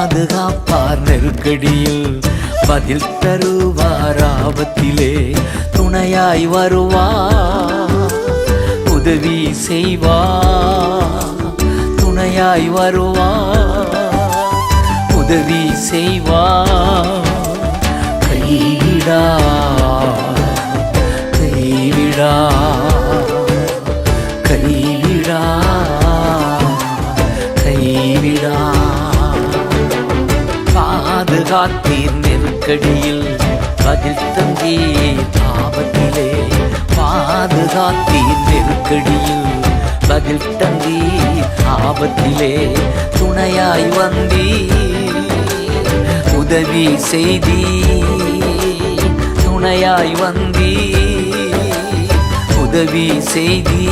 பாதுகாப்பார் நெருக்கடியில் பதில் தருவார் ஆபத்திலே துணையாய் வருவார். உதவி செய்வார். துணையாய் வருவார். உதவி செய்வார். கைவிடா கைவிடா கைவிடா கைவிடா பாதுகாத்தீர் நெருக்கடியில் பதில் தந்தீர் ஆபத்திலே பாதுகாத்தீர் நெருக்கடியில் பதில் தந்தீர் ஆபத்திலே. துணையாய் வந்தீர் உதவி செய்தி துணையாய் வந்தி உதவி செய்தி